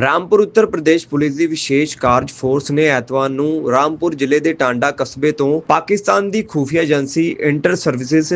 Rampur Uttar Pradesh police ਦੀ ਵਿਸ਼ੇਸ਼ ਕਾਰਜ force ਨੇ ਐਤਵਾਰ ਨੂੰ ਰਾਮਪੁਰ ਜ਼ਿਲ੍ਹੇ ਦੇ ਟਾਂਡਾ ਕਸਬੇ ਤੋਂ ਪਾਕਿਸਤਾਨ ਦੀ ਖੂਫੀਆ ਏਜੰਸੀ ਇੰਟਰ ਸਰਵਿਸਿਜ਼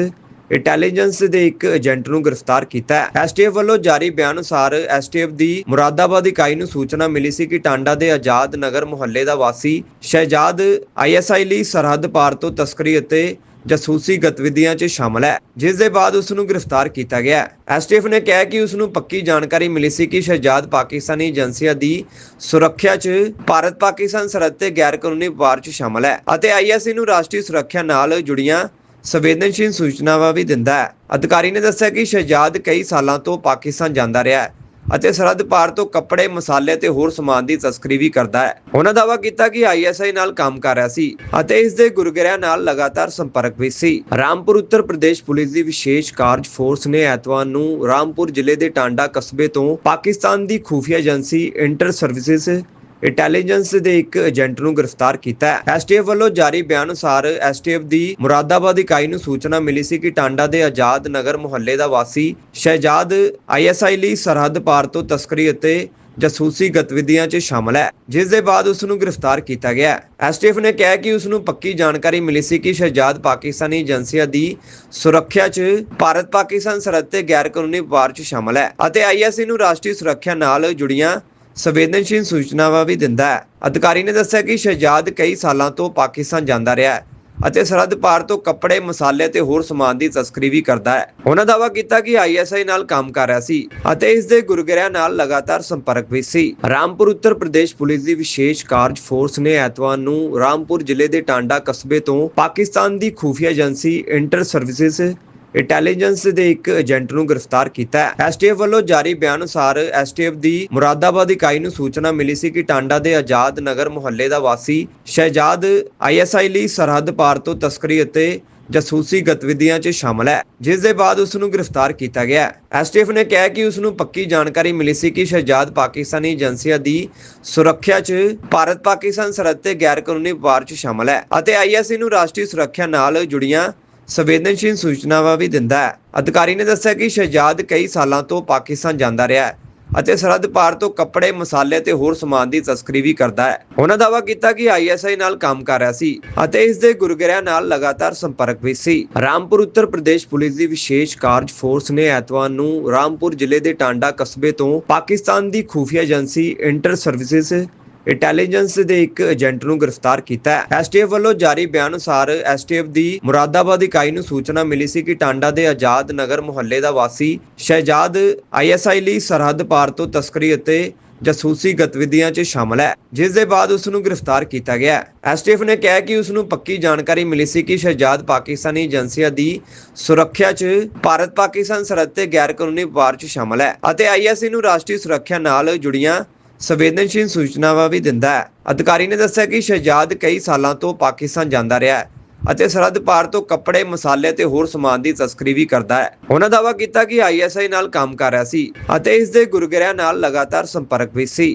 ਇੰਟੈਲੀਜੈਂਸ ਦੇ ਇੱਕ ਏਜੰਟ ਨੂੰ ਗ੍ਰਿਫਤਾਰ ਕੀਤਾ ਹੈ। ਐਸਟੀਐਫ ਵੱਲੋਂ ਜਾਰੀ ਬਿਆਨ ਅਨੁਸਾਰ ਐਸਟੀਐਫ ਦੀ ਮੁਰਾਦਾਬਾਦ ਇਕਾਈ ਨੂੰ ਸੂਚਨਾ ਮਿਲੀ ਸੀ ਕਿ ਟਾਂਡਾ ਦੇ ਆਜ਼ਾਦ ਨਗਰ ਮੁਹੱਲੇ ਦਾ ਵਾਸੀ ਸ਼ਹਿਜਾਦ ਆਈਐਸਆਈ ਲਈ ਸਰਹੱਦ ਪਾਰ ਤੋਂ ਤਸਕਰੀ ਅਤੇ ਜਾਸੂਸੀ ਗਤੀਵਿਧੀਆਂ 'ਚ ਸ਼ਾਮਲ ਹੈ, ਜਿਸ ਦੇ ਬਾਅਦ ਉਸ ਨੂੰ ਗ੍ਰਿਫਤਾਰ ਕੀਤਾ ਗਿਆ ਹੈ। ਐਸਟੀਐਫ ਨੇ ਕਿਹਾ ਕਿ ਉਸ ਨੂੰ ਪੱਕੀ ਜਾਣਕਾਰੀ ਮਿਲੀ ਸੀ ਕਿ ਸ਼ਹਿਜਾਦ ਪਾਕਿਸਤਾਨੀ ਏਜੰਸੀਆਂ ਦੀ ਸੁਰੱਖਿਆ 'ਚ ਭਾਰਤ ਪਾਕਿਸਤਾਨ ਸਰਹੱਦ ਤੇ ਗੈਰ ਕਾਨੂੰਨੀ ਵਪਾਰ 'ਚ ਸ਼ਾਮਲ ਹੈ ਅਤੇ ਆਈਐਸਸੀ ਨੂੰ ਰਾਸ਼ਟਰੀ ਸੁਰੱਖਿਆ ਨਾਲ ਜੁੜੀਆਂ ਸੰਵੇਦਨਸ਼ੀਲ ਸੂਚਨਾਵਾਂ ਵੀ ਦਿੰਦਾ ਹੈ। ਅਧਿਕਾਰੀ ਨੇ ਦੱਸਿਆ ਕਿ ਸ਼ਹਿਜਾਦ ਕਈ ਸਾਲਾਂ ਤੋਂ ਪਾਕਿਸਤਾਨ ਜਾਂਦਾ ਰਿਹਾ ਹੈ। ਅਤੇ ਸਰਹੱਦ ਪਾਰ ਤੋਂ ਕੱਪੜੇ, ਮਸਾਲੇ ਤੇ ਹੋਰ ਸਮਾਨ ਦੀ ਤਸਕਰੀ ਵੀ ਕਰਦਾ ਹੈ। ਉਹਨਾਂ ਦਾਅਵਾ ਕੀਤਾ ਕਿ ਆਈਐਸਆਈ ਨਾਲ ਕੰਮ ਕਰ ਰਿਹਾ ਸੀ ਅਤੇ ਇਸ ਦੇ ਗੁਰਗਿਰਿਆਂ ਨਾਲ ਲਗਾਤਾਰ ਸੰਪਰਕ ਵੀ ਸੀ। ਰਾਮਪੁਰ, ਉੱਤਰ ਪ੍ਰਦੇਸ਼ ਪੁਲਿਸ ਦੀ ਵਿਸ਼ੇਸ਼ ਕਾਰਜ ਫੋਰਸ ਨੇ ਐਤਵਾਰ ਨੂੰ ਰਾਮਪੁਰ ਜ਼ਿਲ੍ਹੇ ਦੇ ਟਾਂਡਾ ਕਸਬੇ ਤੋਂ ਪਾਕਿਸਤਾਨ ਦੀ ਖੂਫੀਆ ਏਜੰਸੀ ਇੰਟਰ ਸਰਵਿਸਿਜ਼ ਇੰਟੈਲੀਜੈਂਸ ਦੇ ਇੱਕ ਏਜੰਟ ਨੂੰ ਗ੍ਰਿਫਤਾਰ ਕੀਤਾ ਹੈ। ਐਸਟੀਐਫ ਵੱਲੋਂ ਜਾਰੀ ਬਿਆਨ ਅਨੁਸਾਰ ਐਸਟੀਐਫ ਦੀ ਮੁਰਾਦਾਬਾਦ ਇਕਾਈ ਨੂੰ ਸੂਚਨਾ ਮਿਲੀ ਸੀ ਕਿ ਟਾਂਡਾ ਦੇ ਆਜ਼ਾਦ ਨਗਰ ਮੁਹੱਲੇ ਦਾ ਵਾਸੀ ਸ਼ਹਿਜਾਦ ਆਈਐਸਆਈ ਲਈ ਸਰਹੱਦ ਪਾਰ ਤੋਂ ਤਸਕਰੀ ਅਤੇ ਜਾਸੂਸੀ ਗਤੀਵਿਧੀਆਂ 'ਚ ਸ਼ਾਮਲ ਹੈ, ਜਿਸ ਦੇ ਬਾਅਦ ਉਸ ਨੂੰ ਗ੍ਰਿਫਤਾਰ ਕੀਤਾ ਗਿਆ ਐਸਟੀਐਫ ਨੇ ਕਿਹਾ ਕਿ ਉਸ ਨੂੰ ਪੱਕੀ ਜਾਣਕਾਰੀ ਮਿਲੀ ਸੀ ਕਿ ਸ਼ਹਿਜਾਦ ਪਾਕਿਸਤਾਨੀ ਏਜੰਸੀਆਂ ਦੀ ਸੁਰੱਖਿਆ 'ਚ ਭਾਰਤ ਪਾਕਿਸਤਾਨ ਸਰਹੱਦ ਤੇ ਗੈਰ ਕਾਨੂੰਨੀ ਵਪਾਰ 'ਚ ਸ਼ਾਮਲ ਹੈ ਅਤੇ ਆਈਐਸਸੀ ਨੂੰ ਰਾਸ਼ਟਰੀ ਸੁਰੱਖਿਆ ਨਾਲ ਜੁੜੀਆਂ ਸੰਵੇਦਨਸ਼ੀਲ ਸੂਚਨਾਵਾਂ ਵੀ ਦਿੰਦਾ ਹੈ। ਅਧਿਕਾਰੀ ਨੇ ਦੱਸਿਆ ਕਿ ਸ਼ਹਿਜਾਦ ਕਈ ਸਾਲਾਂ ਤੋਂ ਪਾਕਿਸਤਾਨ ਜਾਂਦਾ ਰਿਹਾ ਹੈ ਅਤੇ ਸਰਹੱਦ ਪਾਰ ਤੋਂ ਕੱਪੜੇ, ਮਸਾਲੇ ਤੇ ਹੋਰ ਸਮਾਨ ਦੀ ਤਸਕਰੀ ਵੀ ਕਰਦਾ ਹੈ। ਉਹਨਾਂ ਦਾਅਵਾ ਕੀਤਾ ਕਿ ਆਈਐਸਆਈ ਨਾਲ ਕੰਮ ਕਰ ਰਿਹਾ ਸੀ ਅਤੇ ਇਸ ਦੇ ਗੁਰਗਿਰਿਆਂ ਨਾਲ ਲਗਾਤਾਰ ਸੰਪਰਕ ਵੀ ਸੀ। ਰਾਮਪੁਰ, ਉੱਤਰ ਪ੍ਰਦੇਸ਼ ਪੁਲਿਸ ਦੀ ਵਿਸ਼ੇਸ਼ ਕਾਰਜ ਫੋਰਸ ਨੇ ਐਤਵਾਰ ਨੂੰ ਰਾਮਪੁਰ ਜ਼ਿਲ੍ਹੇ ਦੇ ਟਾਂਡਾ ਕਸਬੇ ਤੋਂ ਪਾਕਿਸਤਾਨ ਦੀ ਖੂਫੀਆ ਏਜੰਸੀ ਇੰਟਰ ਸਰਵਿਸਿਜ਼ ਇੰਟੈਲੀਜੈਂਸ ਦੇ ਇੱਕ ਏਜੰਟ ਨੂੰ ਗ੍ਰਿਫਤਾਰ ਕੀਤਾ ਹੈ। ਐਸਟੀਐਫ ਵੱਲੋਂ ਜਾਰੀ ਬਿਆਨ ਅਨੁਸਾਰ ਐਸਟੀਐਫ ਦੀ ਮੁਰਾਦਾਬਾਦ ਇਕਾਈ ਨੂੰ ਸੂਚਨਾ ਮਿਲੀ ਸੀ ਕਿ ਟਾਂਡਾ ਦੇ ਆਜ਼ਾਦ ਨਗਰ ਮੁਹੱਲੇ ਦਾ ਵਾਸੀ ਸ਼ਹਿਜਾਦ ਆਈਐਸਆਈ ਲਈ ਸਰਹੱਦ ਪਾਰ ਤੋਂ ਤਸਕਰੀ ਅਤੇ ਜਾਸੂਸੀ ਗਤੀਵਿਧੀਆਂ 'ਚ ਸ਼ਾਮਲ ਹੈ, ਜਿਸ ਦੇ ਬਾਅਦ ਉਸ ਨੂੰ ਗ੍ਰਿਫਤਾਰ ਕੀਤਾ ਗਿਆ ਹੈ। ਐਸਟੀਐਫ ਨੇ ਕਿਹਾ ਕਿ ਉਸ ਨੂੰ ਪੱਕੀ ਜਾਣਕਾਰੀ ਮਿਲੀ ਸੀ ਕਿ ਸ਼ਹਿਜਾਦ ਪਾਕਿਸਤਾਨੀ ਏਜੰਸੀਆਂ ਦੀ ਸੁਰੱਖਿਆ 'ਚ ਭਾਰਤ ਪਾਕਿਸਤਾਨ ਸਰਹੱਦ ਤੇ ਗੈਰ ਕਾਨੂੰਨੀ ਵਪਾਰ 'ਚ ਸ਼ਾਮਲ ਹੈ ਅਤੇ ਆਈਐਸਸੀ ਨੂੰ ਰਾਸ਼ਟਰੀ ਸੁਰੱਖਿਆ ਨਾਲ ਜੁੜੀਆਂ ਸੰਵੇਦਨਸ਼ੀਲ ਸੂਚਨਾਵਾਂ ਵੀ ਦਿੰਦਾ ਹੈ। ਅਧਿਕਾਰੀ ਨੇ ਦੱਸਿਆ ਕਿ ਸ਼ਹਿਜਾਦ ਕਈ ਸਾਲਾਂ ਤੋਂ ਪਾਕਿਸਤਾਨ ਜਾਂਦਾ ਰਿਹਾ ਹੈ ਅਤੇ ਸਰਹੱਦ ਪਾਰ ਤੋਂ ਕੱਪੜੇ, ਮਸਾਲੇ ਤੇ ਹੋਰ ਸਮਾਨ ਦੀ ਤਸਕਰੀ ਵੀ ਕਰਦਾ ਹੈ। ਉਹਨਾਂ ਦਾਅਵਾ ਕੀਤਾ ਕਿ ਆਈਐਸਆਈ ਨਾਲ ਕੰਮ ਕਰ ਰਿਹਾ ਸੀ ਅਤੇ ਇਸ ਦੇ ਗੁਰਗਿਰਿਆਂ ਨਾਲ ਲਗਾਤਾਰ ਸੰਪਰਕ ਵੀ ਸੀ। ਰਾਮਪੁਰ, ਉੱਤਰ ਪ੍ਰਦੇਸ਼ ਪੁਲਿਸ ਦੀ ਵਿਸ਼ੇਸ਼ ਕਾਰਜ ਫੋਰਸ ਨੇ ਐਤਵਾਰ ਨੂੰ ਰਾਮਪੁਰ ਜ਼ਿਲ੍ਹੇ ਦੇ ਟਾਂਡਾ ਕਸਬੇ ਤੋਂ ਪਾਕਿਸਤਾਨ ਦੀ ਖੂਫੀਆ ਏਜੰਸੀ ਇੰਟਰ ਸਰਵਿਸਿਜ਼ ਇੰਟੈਲੀਜੈਂਸ ਦੇ ਇੱਕ ਏਜੰਟ ਨੂੰ ਗ੍ਰਿਫਤਾਰ ਕੀਤਾ ਹੈ। ਐਸਟੀਐਫ ਵੱਲੋਂ ਜਾਰੀ ਬਿਆਨ ਅਨੁਸਾਰ ਐਸਟੀਐਫ ਦੀ ਮੁਰਾਦਾਬਾਦ ਇਕਾਈ ਨੂੰ ਸੂਚਨਾ ਮਿਲੀ ਸੀ ਕਿ ਟਾਂਡਾ ਦੇ ਆਜ਼ਾਦ ਨਗਰ ਮੁਹੱਲੇ ਦਾ ਵਾਸੀ ਸ਼ਹਿਜਾਦ ਆਈਐਸਆਈ ਲਈ ਸਰਹੱਦ ਪਾਰ ਤੋਂ ਤਸਕਰੀ ਅਤੇ ਜਾਸੂਸੀ ਗਤੀਵਿਧੀਆਂ 'ਚ ਸ਼ਾਮਲ ਹੈ, ਜਿਸ ਦੇ ਬਾਅਦ ਉਸ ਨੂੰ ਗ੍ਰਿਫਤਾਰ ਕੀਤਾ ਗਿਆ ਹੈ। ਐਸਟੀਐਫ ਨੇ ਕਿਹਾ ਕਿ ਉਸ ਨੂੰ ਪੱਕੀ ਜਾਣਕਾਰੀ ਮਿਲੀ ਸੀ ਕਿ ਸ਼ਹਿਜਾਦ ਪਾਕਿਸਤਾਨੀ ਏਜੰਸੀਆਂ ਦੀ ਸੁਰੱਖਿਆ 'ਚ ਭਾਰਤ ਪਾਕਿਸਤਾਨ ਸਰਹੱਦ ਤੇ ਗੈਰ ਕਾਨੂੰਨੀ ਵਪਾਰ 'ਚ ਸ਼ਾਮਲ ਹੈ ਅਤੇ ਆਈਐਸਸੀ ਨੂੰ ਰਾਸ਼ਟਰੀ ਸੁਰੱਖਿਆ ਨਾਲ ਜੁੜੀਆਂ ਸੰਵੇਦਨਸ਼ੀਲ ਸੂਚਨਾਵਾਂ ਵੀ ਦਿੰਦਾ ਹੈ। ਅਧਿਕਾਰੀ ਨੇ ਦੱਸਿਆ ਕਿ ਸ਼ਹਿਜਾਦ ਕਈ ਸਾਲਾਂ ਤੋਂ ਪਾਕਿਸਤਾਨ ਜਾਂਦਾ ਰਿਹਾ ਹੈ ਅਤੇ ਸਰਹੱਦ ਪਾਰ ਤੋਂ ਕੱਪੜੇ, ਮਸਾਲੇ ਤੇ ਹੋਰ ਸਮਾਨ ਦੀ ਤਸਕਰੀ ਵੀ ਕਰਦਾ ਹੈ। ਉਹਨਾਂ ਦਾਅਵਾ ਕੀਤਾ ਕਿ ਆਈਐਸਆਈ ਨਾਲ ਕੰਮ ਕਰ ਰਿਹਾ ਸੀ ਅਤੇ ਇਸ ਦੇ ਗੁਰਗਿਰਿਆਂ ਨਾਲ ਲਗਾਤਾਰ ਸੰਪਰਕ ਵੀ ਸੀ।